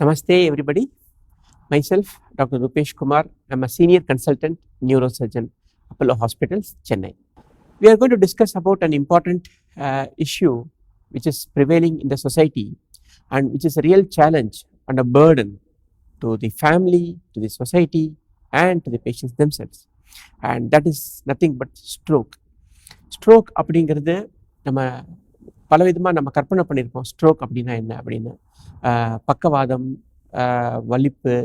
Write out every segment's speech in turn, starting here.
Namaste, everybody. Myself, Dr. Rupesh Kumar. I'm a senior consultant neurosurgeon, Apollo Hospitals, Chennai. We are going to discuss about an important uh, issue which is prevailing in the society and which is a real challenge and a burden to the family, to the society, and to the patients themselves. And that is nothing but stroke. Stroke அப்படிங்கிறது நம்ம பலவிதமாக நம்ம கற்பனை பண்ணியிருப்போம் stroke அப்படின்னா என்ன அப்படின்னு ஆஹ் பக்கவாதம் வலிப்பு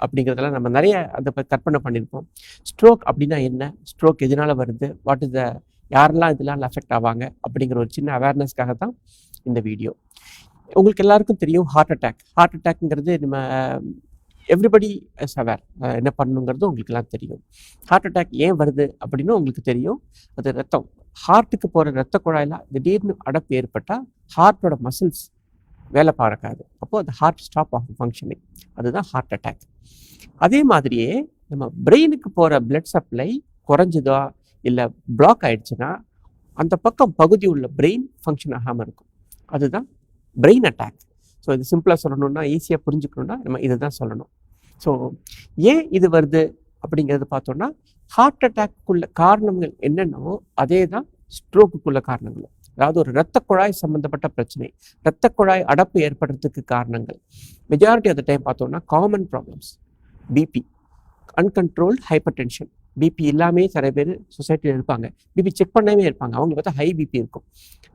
அப்படிங்கிறதெல்லாம் நம்ம நிறைய அதை கற்பனை பண்ணியிருப்போம் ஸ்ட்ரோக் அப்படின்னா என்ன? ஸ்ட்ரோக் எதனால வருது? வாட் இஸ் த யாரெல்லாம் இதெல்லாம் அஃபெக்ட் ஆவாங்க? அப்படிங்கிற ஒரு சின்ன அவேர்னஸ்க்காக தான் இந்த வீடியோ உங்களுக்கு எல்லாருக்கும் தெரியும் ஹார்ட் அட்டாக் ஹார்ட் அட்டாக்ங்கிறது நம்ம எவ்ரிபடி இஸ் அவேர் என்ன பண்ணணுங்கிறது உங்களுக்குலாம் தெரியும். ஹார்ட் அட்டாக் ஏன் வருது அப்படின்னு உங்களுக்கு தெரியும். அது ரத்தம். ஹார்ட்டுக்கு போகிற ரத்த குழாயில் திடீர்னு அடப்பு ஏற்பட்டால் ஹார்ட்டோட மசில்ஸ் வேலை பார்க்காது. அப்போது அந்த ஹார்ட் ஸ்டாப் ஆகும் ஃபங்க்ஷனிங் அதுதான் ஹார்ட் அட்டாக் அதே மாதிரியே நம்ம பிரெயினுக்கு போகிற பிளட் சப்ளை குறைஞ்சுதா இல்லை பிளாக் ஆயிடுச்சுன்னா அந்த பக்கம் பகுதி உள்ள பிரெயின் ஃபங்க்ஷன் ஆகாமல் இருக்கும். அதுதான் பிரெயின் அட்டாக் ஸோ இது சிம்பிளாக சொல்லணும்னா ஈஸியாக புரிஞ்சுக்கணுன்னா நம்ம இதை தான் சொல்லணும். ஸோ ஏன் இது வருது அப்படிங்கிறது பார்த்தோம்னா ஹார்ட் அட்டாக்குள்ள காரணங்கள் என்னென்னவோ அதே தான் ஸ்ட்ரோக்குக்குள்ள காரணங்களும். அதாவது ஒரு இரத்த குழாய் சம்பந்தப்பட்ட பிரச்சனை இரத்த குழாய் அடப்பு ஏற்படுறதுக்கு காரணங்கள். மெஜாரிட்டி ஆஃப் த டைம் பார்த்தோம்னா common problems BP uncontrolled hypertension BP இல்லாமே நிறைய பேர் சொசைட்டியில் இருப்பாங்க. பிபி செக் பண்ணாமே இருப்பாங்க. அவங்களுக்கு பார்த்தா ஹை பிபி இருக்கும்.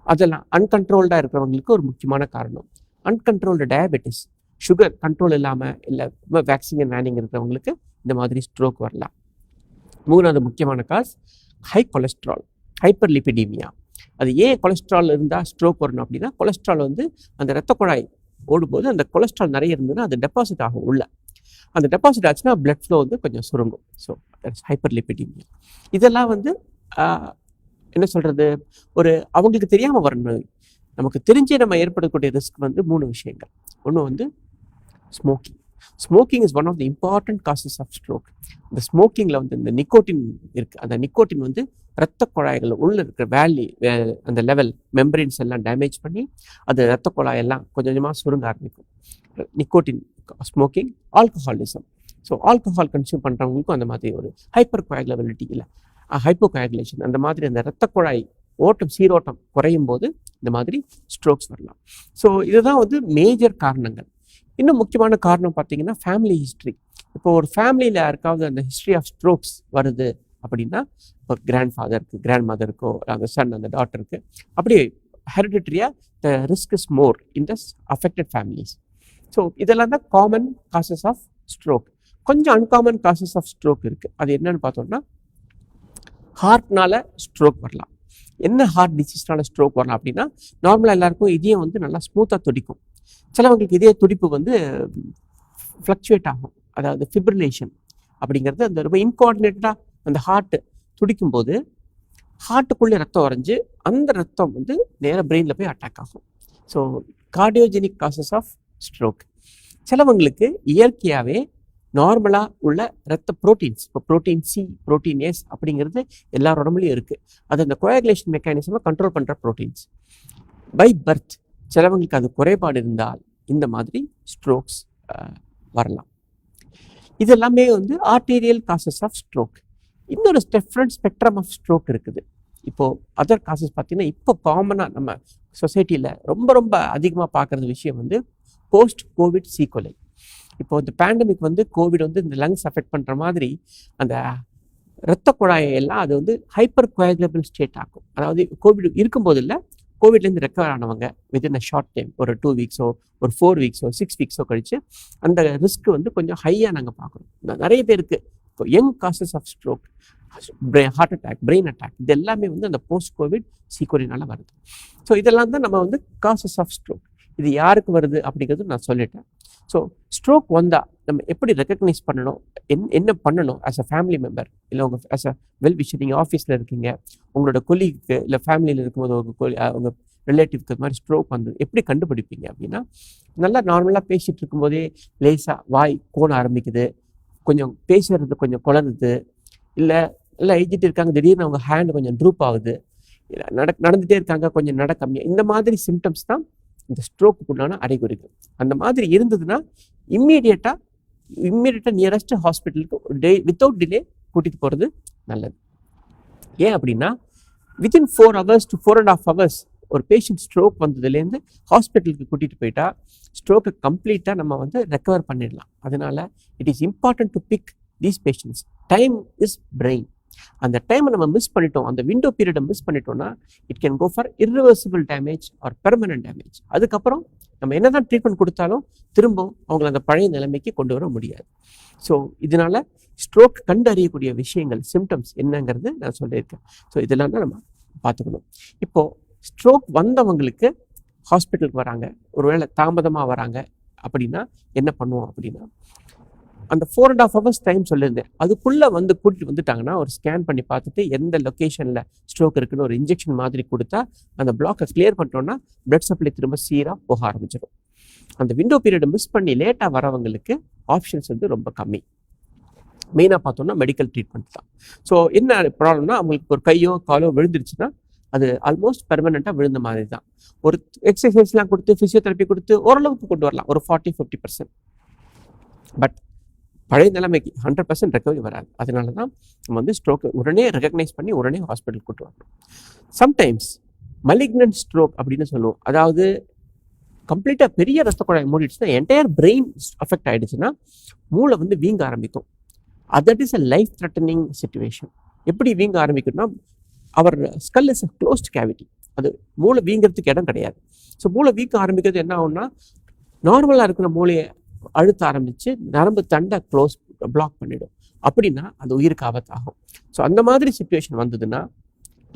அதெல்லாம் அன்கண்ட்ரோல்டாக இருக்கிறவங்களுக்கு ஒரு முக்கியமான காரணம். அன்கண்ட்ரோல்டு டயபெட்டிஸ் சுகர் கண்ட்ரோல் இல்லாமல் இல்லை வேக்சின் வேனிங் இருக்கிறவங்களுக்கு இந்த மாதிரி ஸ்ட்ரோக் வரலாம். மூணாவது முக்கியமான cause high cholesterol hyperlipidemia அது ஏன் கொலஸ்ட்ரால் இருந்தால் ஸ்ட்ரோக் வரணும் அப்படின்னா கொலஸ்ட்ரால் வந்து அந்த ரத்த குழாய் ஓடும்போது அந்த கொலஸ்ட்ரால் நிறைய இருந்ததுன்னா அது டெபாசிட் ஆகும் உள்ள. அந்த டெபாசிட் ஆச்சுன்னா பிளட் ஃப்ளோ வந்து கொஞ்சம் சுருங்கும். ஸோ ஹைப்பர் லிபிடிமியா இதெல்லாம் வந்து என்ன சொல்கிறது ஒரு அவங்களுக்கு தெரியாமல் வரணும் நமக்கு தெரிஞ்சே நம்ம ஏற்படக்கூடிய ரிஸ்க் வந்து மூணு விஷயங்கள். ஒன்று வந்து smoking smoking is one of the important causes of stroke இந்த ஸ்மோக்கிங்கில் வந்து இந்த நிக்கோட்டின் இருக்குது அந்த நிக்கோட்டின் வந்து இரத்த குழாய்கள் உள்ள இருக்கிற வேலி அந்த லெவல் மெம்பரின்ஸ் எல்லாம் டேமேஜ் பண்ணி அந்த இரத்த குழாயெல்லாம் கொஞ்சம் கொஞ்சமாக சுருங்க ஆரம்பிக்கும். Nicotine smoking alcoholism so alcohol consume பண்ணுறவங்களுக்கும் அந்த மாதிரி ஒரு ஹைப்பர் குவாகுலபிலிட்டி இல்லை ஹைப்போ அந்த மாதிரி அந்த இரத்த குழாய் ஓட்டம் சீரோட்டம் குறையும் போது இந்த மாதிரி ஸ்ட்ரோக்ஸ் வரலாம். ஸோ இதுதான் வந்து மேஜர் காரணங்கள். இன்னும் முக்கியமான காரணம் பார்த்தீங்கன்னா ஃபேமிலி ஹிஸ்ட்ரி இப்போ ஒரு ஃபேமிலியில் யாருக்காவது அந்த ஹிஸ்ட்ரி ஆஃப் ஸ்ட்ரோக்ஸ் வருது அப்படின்னா இப்போ கிராண்ட் ஃபாதருக்கு கிராண்ட் மதருக்கோ அந்த சன் அந்த டாட்டருக்கு அப்படியே ஹெரிடிட்டரியாக the risk is more in the affected families so இதெல்லாம் தான் காமன் காசஸ் ஆஃப் ஸ்ட்ரோக் கொஞ்சம் அன்காமன் காசஸ் ஆஃப் ஸ்ட்ரோக் இருக்குது அது என்னன்னு பார்த்தோம்னா ஹார்ட்னால ஸ்ட்ரோக் வரலாம். என்ன ஹார்ட் டிசீஸ்னால ஸ்ட்ரோக் வரலாம் அப்படின்னா நார்மலாக எல்லாருக்கும் இதயம் வந்து நல்லா ஸ்மூத்தாக துடிக்கும். சிலவங்களுக்கு இதே துடிப்பு வந்து ஃப்ளக்சுவேட் ஆகும். அதாவது ஃபிப்ரிலேஷன் அப்படிங்கிறது அந்த ரொம்ப இன்கோஆர்டினேட்டடாக அந்த ஹார்ட் துடிக்கும்போது ஹார்ட்டுக்குள்ளே ரத்தம் உறைஞ்சு அந்த ரத்தம் வந்து நேராக பிரெயினில் போய் அட்டாக் ஆகும். So cardiogenic causes of stroke சிலவங்களுக்கு இயற்கையாகவே நார்மலாக உள்ள ரத்த ப்ரோட்டீன்ஸ் இப்போ ப்ரோட்டீன் சி ப்ரோட்டீன் எஸ் அப்படிங்கிறது எல்லா உடம்புலையும் இருக்குது அது அந்த கோயாகுலேஷன் மெக்கானிசமாக கண்ட்ரோல் பண்ணுற ப்ரோட்டீன்ஸ் பை பர்த் சிலவங்களுக்கு அது குறைபாடு இருந்தால் இந்த மாதிரி ஸ்ட்ரோக்ஸ் வரலாம். இது எல்லாமே வந்து ஆர்டீரியல் காசஸ் ஆஃப் ஸ்ட்ரோக் இன்னொரு டிஃப்ரெண்ட் ஸ்பெக்ட்ரம் ஆஃப் ஸ்ட்ரோக் இருக்குது. இப்போது அதர் காசஸ் பார்த்தீங்கன்னா இப்போ காமனாக நம்ம சொசைட்டியில் ரொம்ப ரொம்ப அதிகமாக பார்க்குறது விஷயம் வந்து போஸ்ட் கோவிட் சீக்கொலை இப்போ இந்த பேண்டமிக் வந்து கோவிட் வந்து இந்த லங்ஸ் அஃபெக்ட் பண்ணுற மாதிரி அந்த இரத்த குழாயை எல்லாம் அது வந்து ஹைப்பர் கோயாகுலபிள் ஸ்டேட் ஆகும் அதாவது கோவிட் இருக்கும்போது இல்லை கோவிட்லேருந்து ரெக்கவர் ஆனவங்க வித்தின் அ ஷார்ட் டைம் ஒரு டூ வீக்ஸோ ஒரு ஃபோர் வீக்ஸோ சிக்ஸ் வீக்ஸோ கழிச்சு அந்த ரிஸ்க் வந்து கொஞ்சம் ஹையாக நாங்கள் பார்க்குறோம். நிறைய பேருக்கு இப்போ young causes of stroke heart attack brain attack இது எல்லாமே வந்து அந்த போஸ்ட் கோவிட் சீக்குவலினால வருது. ஸோ இதெல்லாம் தான் நம்ம வந்து காசஸ் ஆஃப் ஸ்ட்ரோக் இது யாருக்கு வருது அப்படிங்கிறது நான் சொல்லிட்டேன். ஸோ ஸ்ட்ரோக் வந்தால் நம்ம எப்படி ரெக்கக்னைஸ் பண்ணணும்? என் என்ன பண்ணணும் ஆஸ் அ ஃபேமிலி மெம்பர் இல்லை உங்கள் ஆஸ் அ வெல் விஷர் நீங்கள் ஆஃபீஸில் இருக்கீங்க. உங்களோட கொலீக்கு இல்லை ஃபேமிலியில் இருக்கும்போது உங்கள் கொலி உங்கள் ரிலேட்டிவ்க்கு இது மாதிரி ஸ்ட்ரோக் வந்தது எப்படி கண்டுபிடிப்பீங்க அப்படின்னா நல்லா நார்மலாக பேசிகிட்டு இருக்கும்போதே லேசாக வாய் கோண ஆரம்பிக்குது. கொஞ்சம் பேசுறது கொஞ்சம் குழந்தது. இல்லை எல்லாம் எழுதிட்டு இருக்காங்க. திடீர்னு அவங்க ஹேண்ட் கொஞ்சம் ட்ரூப் ஆகுது. நட நடந்துகிட்டே இருக்காங்க. கொஞ்சம் நட கம்மியாக இந்த மாதிரி சிம்டம்ஸ் தான் இந்த ஸ்ட்ரோக்கு உண்டான அறிகுறிகள் அந்த மாதிரி இருந்ததுன்னா இம்மீடியட்டாக இம்மீடியட்டாக நியரஸ்ட் ஹாஸ்பிட்டலுக்கு டே வித்தவுட் டிலே கூட்டிகிட்டு போகிறது நல்லது. ஏன் அப்படின்னா within four hours to four and half hours ஒரு பேஷண்ட் ஸ்ட்ரோக் வந்ததுலேருந்து ஹாஸ்பிட்டலுக்கு கூட்டிகிட்டு போயிட்டா ஸ்ட்ரோக்கை கம்ப்ளீட்டாக நம்ம வந்து ரெக்கவர் பண்ணிடலாம். அதனால it is important to pick these patients time is brain அந்த டைமை நம்ம மிஸ் பண்ணிட்டோம் அந்த விண்டோ பீரியடை மிஸ் பண்ணிட்டோம்னா it can go for irreversible damage or permanent damage அதுக்கப்புறம் நம்ம என்னதான் ட்ரீட்மெண்ட் கொடுத்தாலும் திரும்ப அவங்கள அந்த பழைய நிலைமைக்கு கொண்டு வர முடியாது. ஸோ இதனால ஸ்ட்ரோக் கண்டறியக்கூடிய விஷயங்கள் சிம்டம்ஸ் என்னங்கிறது நான் சொல்லியிருக்கேன். ஸோ இதெல்லாம் தான் நம்ம பார்த்துக்கணும். இப்போ ஸ்ட்ரோக் வந்தவங்களுக்கு ஹாஸ்பிட்டலுக்கு வராங்க. ஒருவேளை தாமதமாக வராங்க அப்படின்னா என்ன பண்ணுவோம் அப்படின்னா அந்த four and half hours time சொல்லியிருந்தேன். அதுக்குள்ளே வந்து கூட்டிட்டு வந்துட்டாங்கன்னா ஒரு ஸ்கேன் பண்ணி பார்த்துட்டு எந்த லொக்கேஷனில் ஸ்ட்ரோக் இருக்குன்னு ஒரு இன்ஜெக்ஷன் மாதிரி கொடுத்தா அந்த பிளாக்கை கிளியர் பண்ணிட்டோம்னா பிளட் சப்ளை திரும்ப சீராக போக ஆரம்பிச்சிடும் அந்த விண்டோ பீரியடை மிஸ் பண்ணி லேட்டாக வரவங்களுக்கு ஆப்ஷன்ஸ் வந்து ரொம்ப கம்மி. மெயினாக பார்த்தோம்னா மெடிக்கல் ட்ரீட்மெண்ட் தான். ஸோ என்ன ப்ராப்ளம்னா அவங்களுக்கு ஒரு கையோ காலோ விழுந்துருச்சுன்னா அது ஆல்மோஸ்ட் பெர்மனெண்ட்டாக விழுந்த மாதிரி தான். ஒரு எக்ஸசைஸ்லாம் கொடுத்து ஃபிசியோதெரப்பி கொடுத்து ஓரளவுக்கு கொண்டு வரலாம். ஒரு ஃபார்ட்டி ஃபிஃப்டி பர்சன்ட் பட் பழைய நிலைமைக்கு ஹண்ட்ரட் பர்சன்ட் ரெக்கவரி வராது. அதனால தான் நம்ம வந்து ஸ்ட்ரோக்கை உடனே ரெகக்னைஸ் பண்ணி உடனே ஹாஸ்பிட்டல் கூட்டு வரணும். சம்டைம்ஸ் மலிக்னன்ட் ஸ்ட்ரோக் அப்படின்னு சொல்லுவோம். அதாவது கம்ப்ளீட்டாக பெரிய ரத்த குழாய் மூடிடுச்சுன்னா என்டையர் பிரெயின் அஃபெக்ட் ஆகிடுச்சுன்னா மூளை வந்து வீங்க ஆரம்பிக்கும். That is a life threatening situation எப்படி வீங்க ஆரம்பிக்கும்னா our skull is a closed cavity அது மூளை வீங்கிறதுக்கு இடம் கிடையாது. ஸோ மூளை வீக்க ஆரம்பிக்கிறது என்ன ஆகும்னா நார்மலாக இருக்கிற மூளையை அழுத்த ஆரம்பித்து நரம்பு தண்டை க்ளோஸ் பிளாக் பண்ணிடும். அப்படின்னா அது உயிருக்கு ஆபத்தாகும். ஸோ அந்த மாதிரி சுச்சுவேஷன் வந்ததுன்னா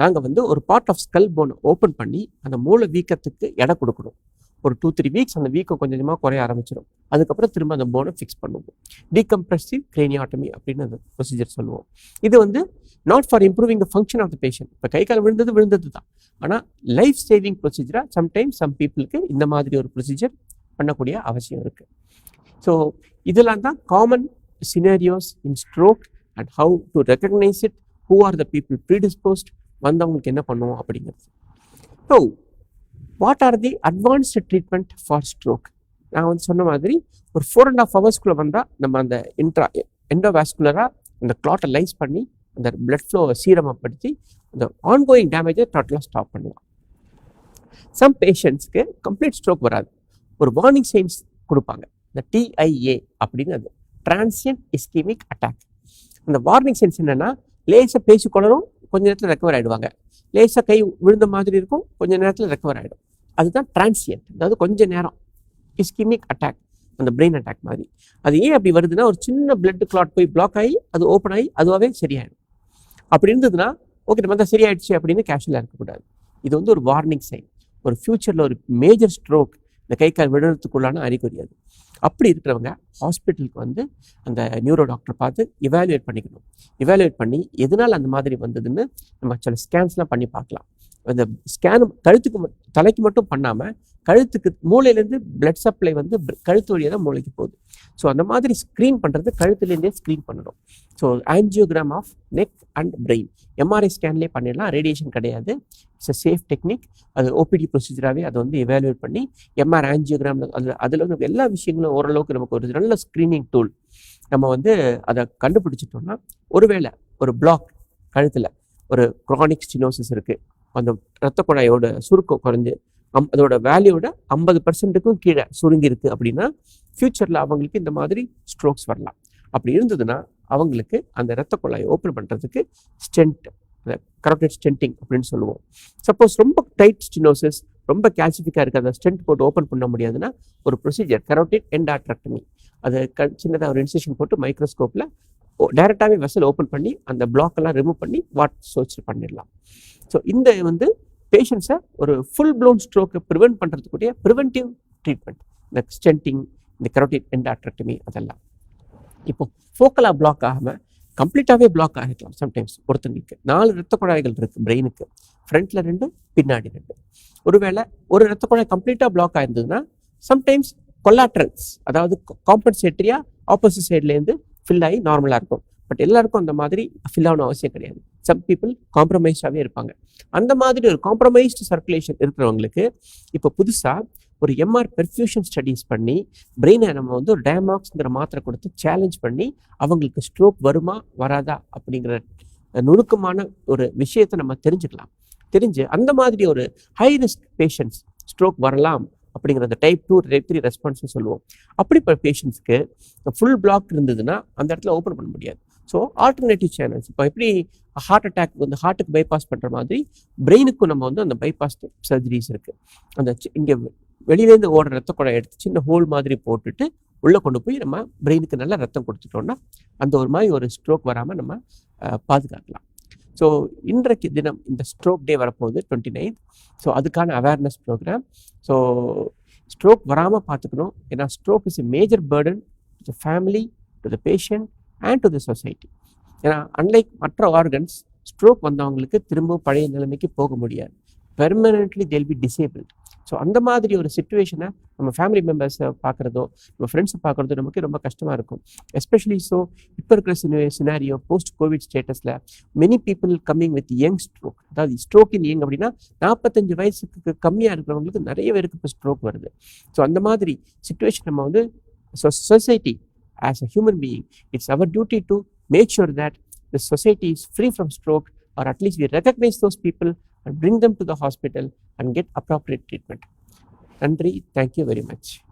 நாங்கள் வந்து ஒரு பார்ட் ஆஃப் ஸ்கல் போனை ஓப்பன் பண்ணி அந்த மூளை வீக்கத்துக்கு இடம் கொடுக்கணும். ஒரு டூ த்ரீ வீக்ஸ் அந்த வீக்கம் கொஞ்சம் கொஞ்சமாக குறைய ஆரம்பிச்சிடும் அதுக்கப்புறம் திரும்ப அந்த போனை ஃபிக்ஸ் பண்ணுவோம். டீகம்ப்ரெசிவ் கிரேனியாட்டமி அப்படின்னு அந்த ப்ரொசீஜர் சொல்லுவோம். இது வந்து not for improving the function of the patient இப்போ கை கால் விழுந்தது விழுந்தது தான் ஆனால் லைஃப் சேவிங் ப்ரொசீஜராக சம்டைம்ஸ் சம் பீப்புளுக்கு இந்த மாதிரி ஒரு ப்ரொசீஜர் பண்ணக்கூடிய அவசியம் இருக்குது ஸோ இதெல்லாம் தான் common scenarios in stroke and how to recognise it who are the people predisposed வந்தவங்களுக்கு என்ன பண்ணுவோம் அப்படிங்கிறது. So what are the advanced treatment for stroke நான் வந்து சொன்ன மாதிரி ஒரு ஃபோர் அண்ட் ஆஃப் ஹவர்ஸ்க்குள்ளே வந்தால் நம்ம அந்த இன்ட்ரா எண்டோவாஸ்குலராக அந்த கிளாட்டை லைஸ் பண்ணி அந்த பிளட் ஃப்ளோவை சீரமப்படுத்தி அந்த ஆன்கோயிங் டேமேஜை டோட்டலாக ஸ்டாப் பண்ணலாம். சம் பேஷண்ட்ஸ்க்கு கம்ப்ளீட் ஸ்ட்ரோக் வராது. ஒரு வார்னிங் சைன்ஸ் கொடுப்பாங்க. இந்த டிஐஏ அப்படின்னு அது. டிரான்சியன்ட் இஸ்கிமிக் அட்டாக் அந்த வார்னிங் சைன்ஸ் என்னென்னா லேசாக பேசி கொள்ளரும் கொஞ்ச நேரத்தில் ரெக்கவர் ஆகிடுவாங்க லேசாக கை விழுந்த மாதிரி இருக்கும் கொஞ்ச நேரத்தில் ரெக்கவர் ஆகிடும் அதுதான் டிரான்சியன்ட் அதாவது கொஞ்ச நேரம். இஸ்கிமிக் அட்டாக் அந்த பிரெயின் அட்டாக் மாதிரி. அது ஏன் அப்படி வருதுன்னா ஒரு சின்ன பிளட் கிளாட் போய் பிளாக் ஆகி அது ஓப்பன் ஆகி அதுவாகவே சரியாயிடும். அப்படி இருந்ததுன்னா ஓகே நம்ம தான் சரியாயிடுச்சு அப்படின்னு கேஷுவலாக இருக்கக்கூடாது. இது வந்து ஒரு வார்னிங் சைன் ஒரு ஃப்யூச்சரில் ஒரு மேஜர் ஸ்ட்ரோக் இந்த கை கால் விடுறதுக்குள்ளான அறிகுறி அது. அப்படி இருக்கிறவங்க ஹாஸ்பிட்டலுக்கு வந்து அந்த நியூரோ டாக்டர் பார்த்து இவாலுவேட் பண்ணிக்கணும். இவாலுவேட் பண்ணி எதனால் அந்த மாதிரி வந்ததுன்னு நம்ம சில ஸ்கேன்ஸ்லாம் பண்ணி பார்க்கலாம். அந்த ஸ்கேன் கழுத்துக்கு தலைக்கு மட்டும் பண்ணாமல் கழுத்துக்கு மூளையிலேருந்து பிளட் சப்ளை வந்து கழுத்து வழியாக தான் மூளைக்கு போகுது. ஸோ அந்த மாதிரி ஸ்க்ரீன் பண்ணுறது கழுத்துலேருந்தே ஸ்க்ரீன் பண்ணணும். So angiogram of neck and brain MRI ஸ்கேன்லேயே பண்ணிடலாம். ரேடியேஷன் கிடையாது. இட்ஸ் அ சேஃப் டெக்னிக் அது ஓபிடி ப்ரொசீஜராகவே அதை வந்து எவாலுவேட் பண்ணி எம்ஆர் ஆன்ஜியோகிராம் அதில் அதில் வந்து எல்லா விஷயங்களும் ஓரளவுக்கு நமக்கு ஒரு நல்ல ஸ்க்ரீனிங் டூல் நம்ம வந்து அதை கண்டுபிடிச்சிட்டோம்னா ஒருவேளை ஒரு பிளாக் கழுத்தில் ஒரு க்ரானிக் ஸ்டினோசிஸ் இருக்குது அந்த இரத்த குழாயோட சுருக்கம் குறைஞ்சு அம் அதோட வேல்யூட ஐம்பது பர்சன்ட்டுக்கும் கீழே சுருங்கியிருக்கு அப்படின்னா ஃப்யூச்சரில் அவங்களுக்கு இந்த மாதிரி ஸ்ட்ரோக்ஸ் வரலாம். அப்படி இருந்ததுன்னா அவங்களுக்கு அந்த இரத்த குழாயை ஓப்பன் பண்ணுறதுக்கு ஸ்டென்ட் கரோட்டட் ஸ்டென்டிங் அப்படின்னு சொல்லுவோம். சப்போஸ் ரொம்ப டைட் ஸ்டினோசிஸ் ரொம்ப கேல்சிஃபிக்காக இருக்குது அந்த ஸ்டென்ட் போட்டு ஓப்பன் பண்ண முடியாதுன்னா ஒரு ப்ரொசீஜர் கரோட்டிட் எண்டாட்ரக்டமி அது க சின்னதாக ஒரு இன்செஷன் போட்டு மைக்ரோஸ்கோப்பில் டைரெக்டாகவே வெசல் ஓப்பன் பண்ணி அந்த பிளாக்கெல்லாம் ரிமூவ் பண்ணி வாட் சோச் பண்ணிடலாம். ஸோ இந்த வந்து பேஷண்ட்ஸை ஒரு ஃபுல் ப்ளோன் ஸ்ட்ரோக்கை ப்ரிவென்ட் பண்ணுறதுக்குரிய ப்ரிவென்டிவ் ட்ரீட்மெண்ட் இந்த ஸ்டென்டிங் இந்த கரோட்டிட் எண்டாட்ரக்டமி அதெல்லாம். இப்போ ஃபோக்கலாக பிளாக் ஆகாமல் கம்ப்ளீட்டாகவே பிளாக் ஆகிக்கலாம் சம்டைம்ஸ் ஒருத்தங்களுக்கு. நாலு ரத்த குழாய்கள் இருக்குது பிரெயினுக்கு ஃப்ரண்ட்டில் ரெண்டு பின்னாடி ரெண்டு. ஒருவேளை ஒரு ரத்த குழாய் கம்ப்ளீட்டாக பிளாக் ஆயிருந்ததுன்னா சம்டைம்ஸ் கொலாட்ரல்ஸ் அதாவது காம்பன்சேட்டரியா ஆப்போசிட் சைட்லேருந்து ஃபில் ஆகி நார்மலாக இருக்கும். பட் எல்லாருக்கும் அந்த மாதிரி ஃபில் ஆகணும் அவசியம் கிடையாது. சம் பீப்புள் காம்ப்ரமைஸ்டாகவே இருப்பாங்க. அந்த மாதிரி ஒரு காம்ப்ரமைஸ்டு சர்க்குலேஷன் இருக்கிறவங்களுக்கு இப்போ புதுசாக ஒரு எம்ஆர் பெர்ஃபியூஷன் ஸ்டடீஸ் பண்ணி பிரெயினை நம்ம வந்து ஒரு டயமாக்ஸ்ங்கிற மாத்திரை கொடுத்து சேலஞ்ச் பண்ணி அவங்களுக்கு ஸ்ட்ரோக் வருமா வராதா அப்படிங்கிற நுணுக்கமான ஒரு விஷயத்தை நம்ம தெரிஞ்சுக்கலாம். தெரிஞ்சு அந்த மாதிரி ஒரு ஹை ரிஸ்க் பேஷண்ட்ஸ் ஸ்ட்ரோக் வரலாம் அப்படிங்கிற அந்த டைப் டூ டைப் த்ரீ ரெஸ்பான்ஸ்னு சொல்லுவோம். அப்படிப்பட்ட பேஷண்ட்ஸ்க்கு ஃபுல் பிளாக் இருந்ததுன்னா அந்த இடத்துல ஓப்பன் பண்ண முடியாது. ஸோ ஆல்டர்னேட்டிவ் சேனல்ஸ் இப்போ எப்படி ஹார்ட் அட்டாக் வந்து ஹார்ட்டுக்கு பைபாஸ் பண்ணுற மாதிரி பிரெயினுக்கும் நம்ம வந்து அந்த பைபாஸ் சர்ஜரிஸ் இருக்குது அந்த இங்கே வெளியிலேருந்து ஓடுற ரத்த குழாய் எடுத்து சின்ன ஹோல் மாதிரி போட்டுட்டு உள்ளே கொண்டு போய் நம்ம பிரெயினுக்கு நல்லா ரத்தம் கொடுத்துட்டோம்னா அந்த ஒரு மாதிரி ஒரு ஸ்ட்ரோக் வராமல் நம்ம பாதுகாக்கலாம். ஸோ இன்றைக்கு தினம் இந்த ஸ்ட்ரோக் டே வரப்போகுது டுவெண்ட்டி நைன்த் ஸோ அதுக்கான அவேர்னஸ் ப்ரோக்ராம் ஸோ ஸ்ட்ரோக் வராமல் பார்த்துக்கணும். ஏன்னா stroke is a major burden to family to the patient and to the society ஏன்னா அன்லைக் மற்ற ஆர்கன்ஸ் ஸ்ட்ரோக் வந்தவங்களுக்கு திரும்ப பழைய நிலைமைக்கு போக முடியாது. Permanently they'll be disable so அந்த மாதிரி ஒரு சுச்சுவேஷனை நம்ம ஃபேமிலி மெம்பர்ஸை பார்க்குறதோ நம்ம ஃப்ரெண்ட்ஸை பார்க்குறதோ நமக்கு ரொம்ப கஷ்டமாக இருக்கும். எஸ்பெஷலி ஸோ இப்போ இருக்கிற சினாரியோ போஸ்ட் கோவிட் ஸ்டேட்டஸில் many people coming with young stroke அதாவது ஸ்ட்ரோக் இன் யங் அப்படின்னா நாற்பத்தஞ்சு வயசுக்கு கம்மியாக இருக்கிறவங்களுக்கு நிறைய பேருக்கு இப்போ ஸ்ட்ரோக் வருது. ஸோ அந்த மாதிரி சுச்சுவேஷன் நம்ம வந்து society as a human being it's our duty to make sure that the society is free from stroke or at least we recognize those people and bring them to the hospital and get appropriate treatment. Nandri, thank you very much.